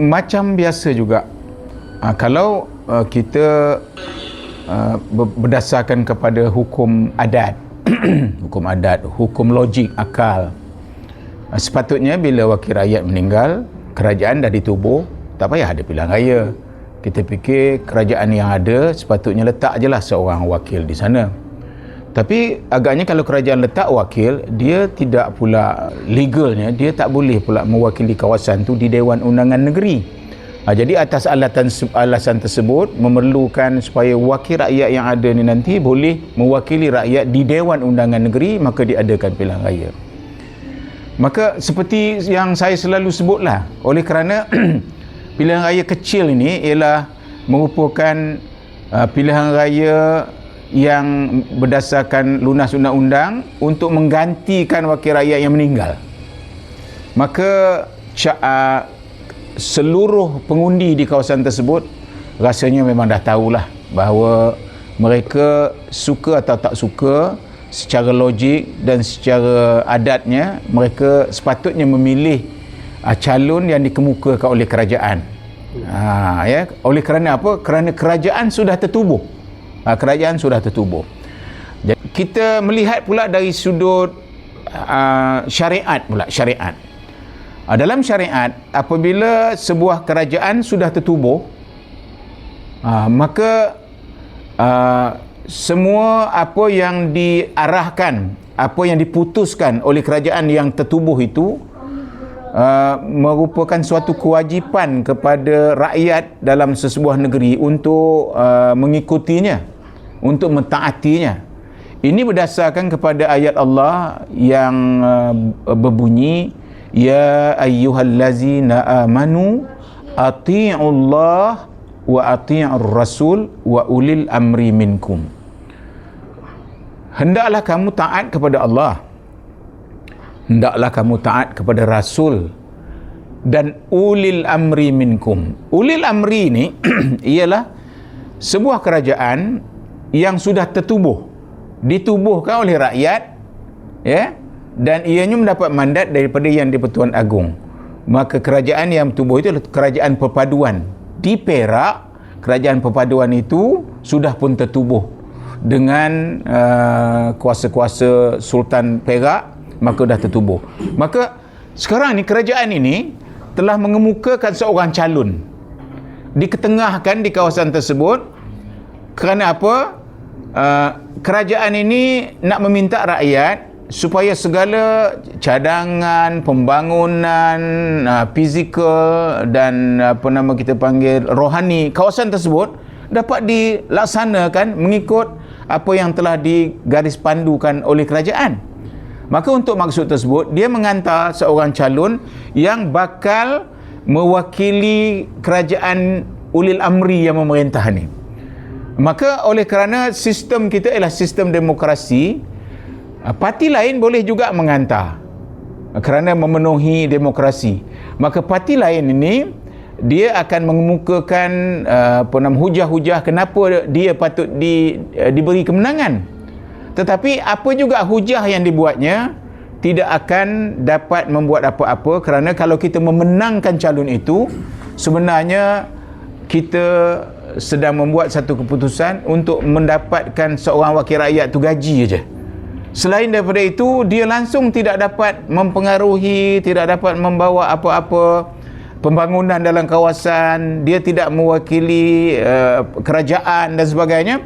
macam biasa juga. Uh, kalau uh, kita uh, berdasarkan kepada hukum adat. Hukum adat hukum logik akal. Uh, sepatutnya bila wakil rakyat meninggal kerajaan dah ditubuh tak payah ada pilihan raya. Kita fikir kerajaan yang ada sepatutnya letak je lah seorang wakil di sana tapi agaknya kalau kerajaan letak wakil dia tidak pula legalnya dia tak boleh pula mewakili kawasan tu di Dewan Undangan Negeri. Ha, jadi atas alatan alasan tersebut memerlukan supaya wakil rakyat yang ada ni nanti boleh mewakili rakyat di Dewan Undangan Negeri maka diadakan pilihan raya. Maka seperti yang saya selalu sebutlah oleh kerana pilihan raya kecil ini ialah merupakan uh, pilihan raya yang berdasarkan lunas undang-undang untuk menggantikan wakil rakyat yang meninggal. Maka uh, seluruh pengundi di kawasan tersebut rasanya memang dah tahulah bahawa mereka suka atau tak suka secara logik dan secara adatnya mereka sepatutnya memilih calon yang dikemukakan oleh kerajaan. Ha, ya, oleh kerana apa? Kerana kerajaan sudah tertubuh uh, kerajaan sudah tertubuh. Jadi, kita melihat pula dari sudut uh, syariat pula syariat. Uh, dalam syariat apabila sebuah kerajaan sudah tertubuh uh, maka uh, semua apa yang diarahkan, apa yang diputuskan oleh kerajaan yang tertubuh itu uh, merupakan suatu kewajipan kepada rakyat dalam sesebuah negeri untuk uh, mengikutinya untuk mentaatinya. Ini berdasarkan kepada ayat Allah yang uh, berbunyi ya ayyuhallazina amanu ati'ullah wa ati'ur rasul wa ulil amri minkum. Hendaklah kamu taat kepada Allah hendaklah kamu taat kepada rasul. Dan ulil amri minkum. Ulil amri ini ialah sebuah kerajaan yang sudah tertubuh. Ditubuhkan oleh rakyat ya dan ianya mendapat mandat daripada yang di-Pertuan Agong maka kerajaan yang tubuh itu adalah kerajaan perpaduan. Di Perak kerajaan perpaduan itu sudah pun tertubuh dengan uh, kuasa-kuasa Sultan Perak maka dah tertubuh. Maka sekarang ni kerajaan ini telah mengemukakan seorang calon. Diketengahkan di kawasan tersebut kerana apa? Uh, kerajaan ini nak meminta rakyat supaya segala cadangan pembangunan uh, fizikal dan apa nama kita panggil rohani kawasan tersebut dapat dilaksanakan mengikut apa yang telah digaris pandukan oleh kerajaan Maka untuk maksud tersebut dia mengantar seorang calon yang bakal mewakili kerajaan ulil amri yang memerintah ni. Maka oleh kerana sistem kita ialah sistem demokrasi, parti lain boleh juga mengantar kerana memenuhi demokrasi. Maka parti lain ini dia akan mengemukakan nama hujah-hujah kenapa dia patut di, diberi kemenangan tetapi apa juga hujah yang dibuatnya tidak akan dapat membuat apa-apa kerana kalau kita memenangkan calon itu sebenarnya kita sedang membuat satu keputusan untuk mendapatkan seorang wakil rakyat tu gaji aja. Selain daripada itu dia langsung tidak dapat mempengaruhi, tidak dapat membawa apa-apa pembangunan dalam kawasan, dia tidak mewakili uh, kerajaan dan sebagainya.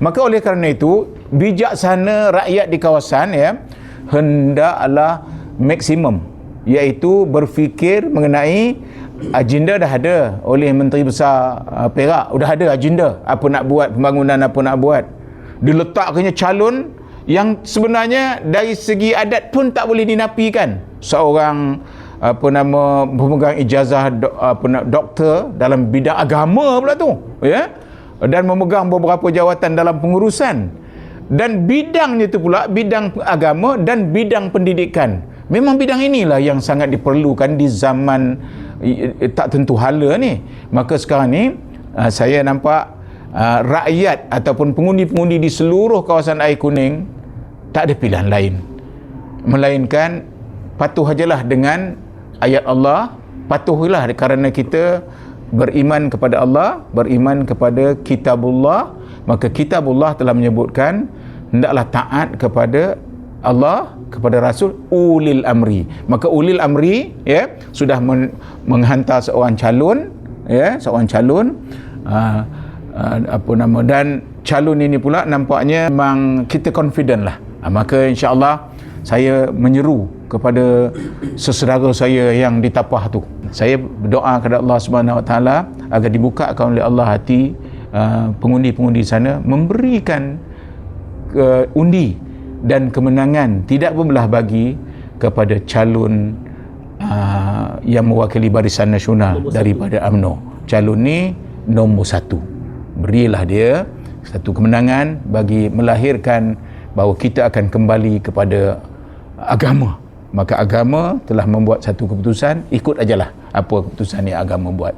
Maka oleh kerana itu bijaksana rakyat di kawasan ya hendaklah maksimum iaitu berfikir mengenai agenda dah ada oleh menteri besar uh, Perak. Sudah ada agenda apa nak buat pembangunan apa nak buat. Diletakkannya calon yang sebenarnya dari segi adat pun tak boleh dinafikan seorang apa nama pemegang ijazah apa nak doktor dalam bidang agama pula tu ya dan memegang beberapa jawatan dalam pengurusan. Dan bidangnya itu pula bidang agama dan bidang pendidikan. Memang bidang inilah yang sangat diperlukan di zaman tak tentu hala ni. Maka sekarang ni ah, saya nampak ah, rakyat ataupun pengundi-pengundi di seluruh kawasan air kuning tak ada pilihan lain. Melainkan patuh sajalah dengan ayat Allah patuhilah kerana kita beriman kepada Allah beriman kepada kitabullah maka kitabullah telah menyebutkan hendaklah taat kepada Allah kepada Rasul ulil amri. Maka ulil amri ya sudah men- menghantar seorang calon ya seorang calon uh, uh, apa nama dan calon ini pula nampaknya memang kita confident lah. Uh, maka insyaallah saya menyeru kepada sesaudara saya yang ditapah tu. Saya berdoa kepada Allah Subhanahu Wa Taala agar dibukakan oleh Allah hati uh, pengundi-pengundi sana memberikan uh, undi dan kemenangan tidak berbelah bagi kepada calon uh, yang mewakili barisan nasional daripada UMNO. Calon ni nombor satu. Berilah dia satu kemenangan bagi melahirkan bahawa kita akan kembali kepada agama. Maka agama telah membuat satu keputusan ikut ajalah apa keputusan yang agama buat